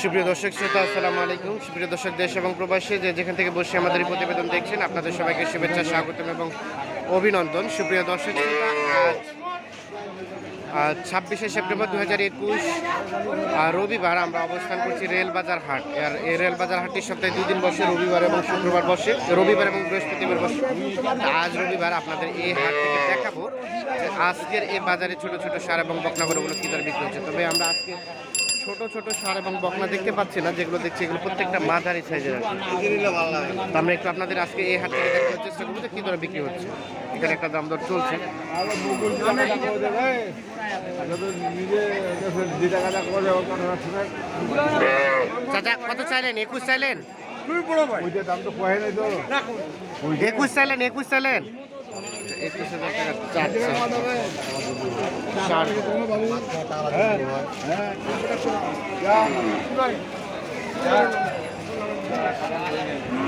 সুপ্রিয় দর্শক শ্রোতা, আসসালামু আলাইকুম। সুপ্রিয় দর্শক, দেশ এবং প্রবাসী, যে যেখান থেকে বসে আমাদের এই প্রতিবেদন দেখছেন, আপনাদের সবাইকে শুভেচ্ছা, স্বাগতম এবং অভিনন্দন। সুপ্রিয় দর্শক ছাব্বিশে সেপ্টেম্বর দু হাজার একুশ রবিবার আমরা অবস্থান করছি রেলবাজার হাট। আর এই রেলবাজার হাটটি সপ্তাহে দুদিন বসে, রবিবার এবং শুক্রবার বসে, রবিবার এবং বৃহস্পতিবার বসে। আজ রবিবার আপনাদের এই হাট থেকে দেখাবো আজকের এই বাজারে ছোট ছোট সার এবং বকনাগরগুলো কী দরে বিক্রি হচ্ছে। তবে আমরা আজকে ছোট ছোট সার এবং বকনা দেখতে পাচ্ছি না যেগুলো দেখছি এগুলো প্রত্যেকটা মাঝারি সাইজের আছে তো আমরা একটু আপনাদের আজকে এই হাট থেকে দেখানোর চেষ্টা করব যে কী দরে বিক্রি হচ্ছে। এখানে একটা দাম দর চলছে। চাচা কত চাইলেন? একুশ চাইলেন? একুশ চাইলেন একুশ চাইলেন? একুশ হাজার টাকা চাচ্ছে ষাট।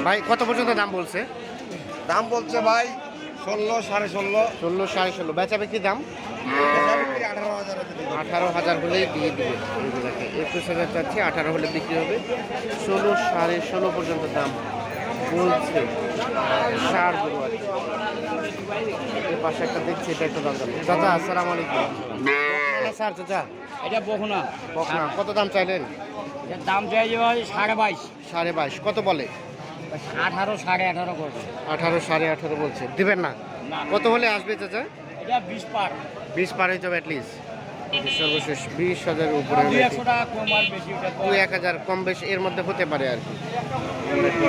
ভাই কত পর্যন্ত দাম বলছে? দাম বলছে ভাই ষোলো সাড়ে ষোলো। ষোলো সাড়ে ষোলো। বেচা বিক্রি দাম? আঠারো হাজার আঠারো হাজার হলে দিয়ে দিবে। এগুলোকে একুশ হাজার চাচ্ছি আঠারো হলে বিক্রি হবে। ষোলো সাড়ে ষোলো পর্যন্ত দাম বলছে। সার গরু আর এর পাশে একটা দেখছি এটা একটু দাম জানি চাচা আসসালামু আলাইকুম। স্যার চাচা? এটা বকুনা। বকনা কত দাম চাইলেন? দাম চাইছে সাড়ে বাইশ। সাড়ে বাইশ কত বলে? আঠারো সাড়ে আঠারো করবে আঠারো সাড়ে আঠারো বলছে। দিবেন না। কত হলে আসবে চাচা? এটা বিশ পার। বিশ পার হয়ে যাবে অ্যাটলিস্ট সর্বশেষ বিশ হাজারের উপরে দুই এক হাজার কম বেশি এর মধ্যে হতে পারে আর কি। আমরা একটু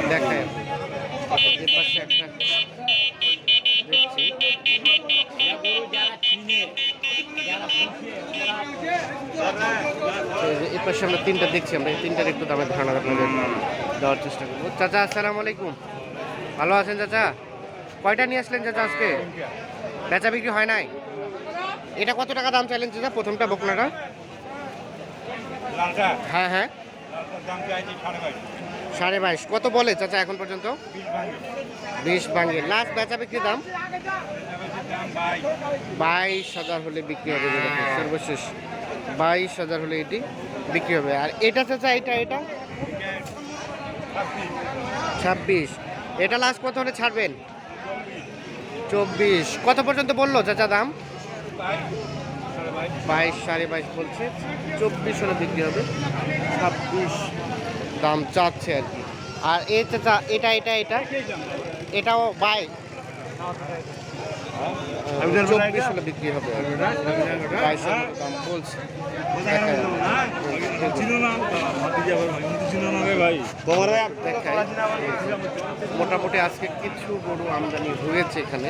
পাশে এরা পাশে আমরা তিনটা দেখছি আমরা এই তিনটার একটু দামের ধারণা আপনাদের দেওয়ার চেষ্টা করব। চাচা আসসালামু আলাইকুম। ভালো আছেন চাচা? কয়টা নিয়ে আসলেন চাচা আজকে? বেচা বিক্রি হয় নাই? এটা কত টাকা দাম চাইলেন চাচা প্রথমটা বকনাটা? হ্যাঁ হ্যাঁ। দাম চাইছি সাড়ে বাইশ সাড়ে বাইশ। কত বলে চাচা এখন পর্যন্ত? বিশ ভাঙে লাস্ট বেচা বিক্রি দাম? বাইশ বাইশ হাজার হলে বিক্রি হবে সর্বশেষ। বাইশ হাজার হলে এটি বিক্রি হবে। আর এটা চাচা এটা এটা? ছাব্বিশ। এটা লাস্ট কত হলে ছাড়বেন? চব্বিশ। কত পর্যন্ত বলল চাচা দাম? বাইশ সাড়ে বাইশ বলছে। চব্বিশ হলে বিক্রি হবে। ছাব্বিশ। দাম চাচ্ছে আর কি। আর এ চাচা এটা এটা এটা এটাও বাই। চব্বিশ হলে বিক্রি হবে দাম বলছে। মোটামুটি আজকে কিছু গরু আমদানি হয়েছে এখানে।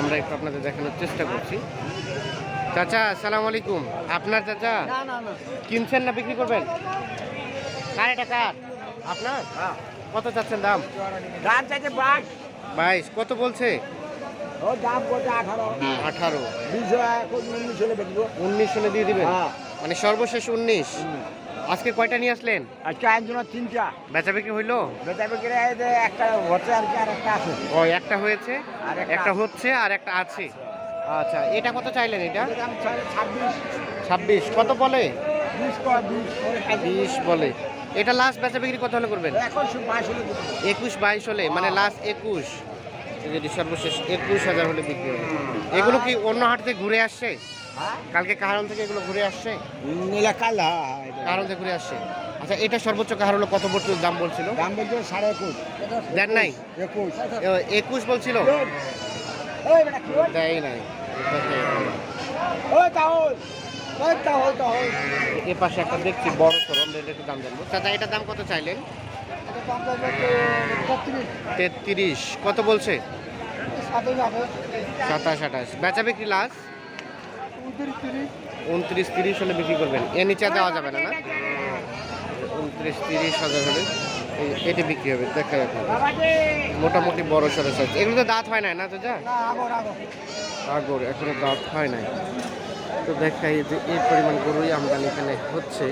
আমরা একটু আপনাদের দেখানোর চেষ্টা করছি। চাচা আসসালামু আলাইকুম। আপনার চাচা? কিনছেন না বিক্রি করবেন? কার এটা কার? আপনার? কত চাচ্ছেন দাম? দাম চাইছে বাইশ। বাইশ কত বলছে? ও দাম করছে আঠারো। আঠারো। উনিশ হলে বেচবো। উনিশ হলে দিয়ে দিবেন? হ্যাঁ। মানে সর্বশেষ উনিশ? আজকে কয়টা নিয়ে আসলেন? আজকে একজন তিনটা। বেচা বিক্রি হইল? বেচা বিক্রি একটা হচ্ছে আর কি আর একটা আছে। ও একটা হয়েছে আর একটা হচ্ছে আর একটা আছে। আচ্ছা। এটা কত চাইলেন এটা? ছাব্বিশ। ছাব্বিশ কত বলে? বিশ বলে। এটা লাস্ট বেচা বিক্রি কত হলে করবেন? একুশ বাইশ হলে মানে লাস্ট একুশ। যদি সর্বশেষ একুশ হাজার হলে বিক্রি হবে। এগুলো কি অন্য হাট থেকে ঘুরে আসছে? হ্যাঁ। কালকে কারণ থেকে এগুলো ঘুরে আসছে? হ্যাঁ কারণ থেকে ঘুরে আসছে। আচ্ছা এটা সর্বোচ্চ কাহার হলো কত পর্যন্ত দাম বলছিল? দাম বলছে সাড়ে একুশ। দেন নাই? একুশ। একুশ বলছিল? দেয় নাই। দেখে, এ পাশে একটা দেখছি বড় সর আমরা একটু দাম জানব। চাচা এটার দাম কত চাইলেন? তেত্রিশ। কত বলছে? সাতাশ আঠাশ। বেচা বিক্রি লাস্ট? উনত্রিশ তিরিশ। হলে বিক্রি করবেন। এর নিচে দেওয়া যাবে না না? উনত্রিশ তিরিশ হাজার হলে এটি বিক্রি হবে দেখাই আপনাদের মোটামুটি বড় সরে সাইজ এগুলো তো দাঁত হয় না না তো যা আগর এখনও দাঁত হয় নাই। তো দেখাই যে এই পরিমাণ গরুই আমদানি এখানে হচ্ছে।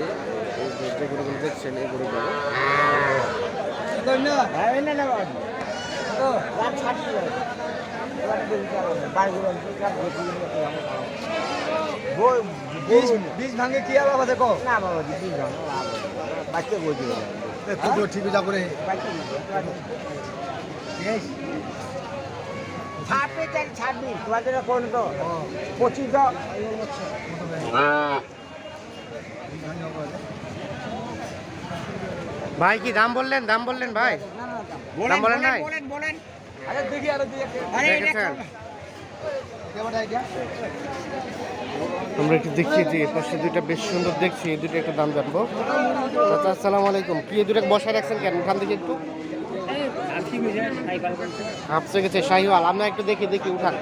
যে যে গরুগুলো দেখছেন এই গরুগুলো। হ্যাঁ বীজ বীজ ভাঙে কি আলাপ আছে কো? না বাবা বীজ ভাঙে বাচ্চা বলছি ঠিক যা। করে ছাব্বিশ। তারিখ ছাব্বিশ তোমাদের কোন তো পঁচিশ ভাই কি দাম বললেন? দাম বললেন ভাই? দাম বলেন নাই? আরে দেখি আরে দেখেছেন? আমরা একটু দেখছি যে পাশে দুইটা বেশ সুন্দর দেখছি এই দুটো একটা দাম জানব। চাচা আসসালামু আলাইকুম। কি এই দুটো বসায় রাখছেন কেন? উঠান দিকে একটু। আপসে গেছে, শাহিওয়াল, আমরা একটু দেখি দেখি, উঠান।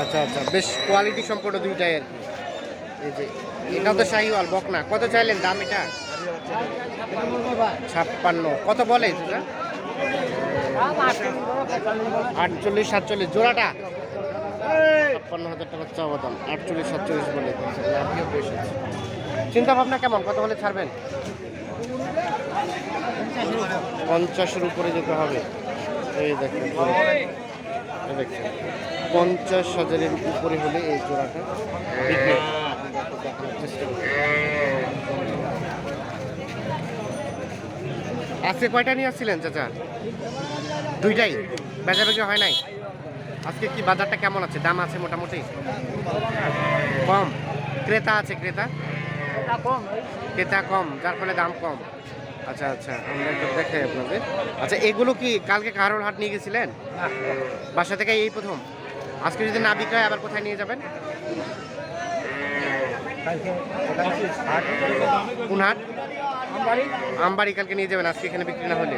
আচ্ছা আচ্ছা বেশ কোয়ালিটি সম্পূর্ণ দুইটাই আর কি। এই যে, এটাও তো শাহিওয়াল, বকনা। কত চাইলেন দাম এটা? ছাপ্পান্ন। কত বলে আটচল্লিশ, সাতচল্লিশ, জোড়াটা? হাজার টাকা আটচল্লিশ, সাতচল্লিশ বলে চিন্তা ভাবনা কেমন? কত বলে ছাড়বেন? পঞ্চাশের উপরে যেতে হবে। এই দেখেন পঞ্চাশ হাজারের উপরে হলে এই জোড়াটা। আজকে কয়টা নিয়ে আসছিলেন, চাচা? দুইটাই? বেচাবেচি হয় নাই? আজকে কি বাজারটা কেমন আছে? দাম আছে মোটামুটি? কম। ক্রেতা আছে ক্রেতা? ক্রেতা কম। যার ফলে দাম কম। আচ্ছা আচ্ছা আমরা একটু দেখাই আপনাদের। আচ্ছা এগুলো কি কালকে কারোর হাট নিয়ে গেছিলেন? বাসা থেকে এই প্রথম? আজকে যদি না বিক্রি হয় আবার কোথায় নিয়ে যাবেন? কোন হাট? আমবাড়ি কালকে নিয়ে যাবেন আজকে এখানে বিক্রি না হলে।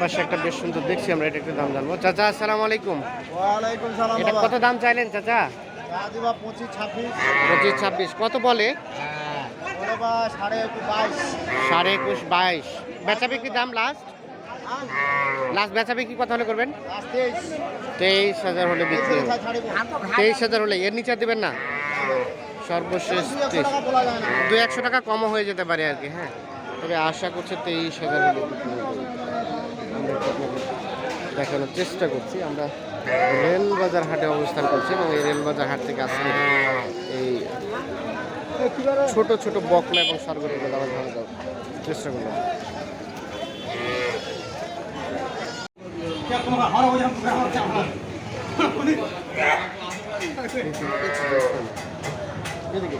পাশে একটা বেশ সুন্দর দেখছি আমরা এটা একটু দাম জানব। চাচা আসসালামু আলাইকুম। এটা কত দাম চাইলেন চাচা? পঁচিশ ছাব্বিশ পঁচিশ ছাব্বিশ কত বলে? বাইশ সাড়ে একুশ বাইশ বেচা বিক্রি দাম লাস্ট লাস্ট বেচা বিক্রি কত হলে করবেন? তেইশ। হাজার হলে বিক্রি হবে। তেইশ হাজার হলে এর নিচে দেবেন না? সর্বশেষ তেইশ। দু একশো টাকা কমও হয়ে যেতে পারে আর কি হ্যাঁ? তবে আশা করছে তেইশ হাজার হলে দেখানোর চেষ্টা করছি আমরা রেলবাজার হাটে অবস্থান করছি এবং এই রেলবাজার হাট থেকে আসলে এই ছোট ছোট বকলা এবং সরগরিগুলো আমরা ধান দেওয়ার চেষ্টা করলাম এদিকে